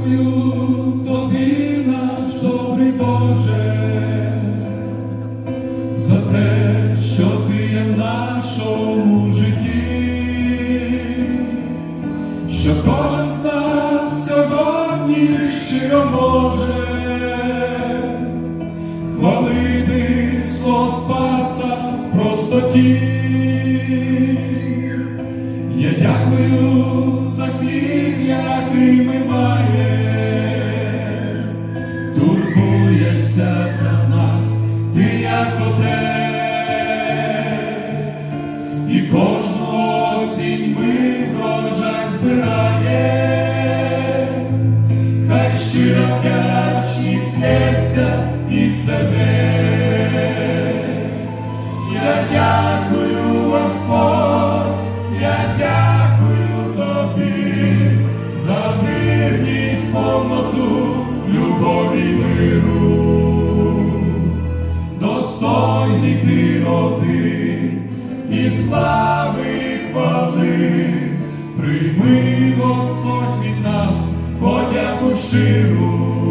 Тобі, наш добрий Боже, за те, що ти є нашому житті, що кожен з нас сьогодні щиро може хвалити свого Спаса в простоті. Я дякую. Турбуєшся за нас, ти як отець, і кожного осінь ми врожай збирає, хай щира вдячність лється із сердець. Я дякую, Господь, я дякую тобі за вірність, повноту, любові й Достойний ти один і слави хвали, прийми Господь від нас подяку щиру.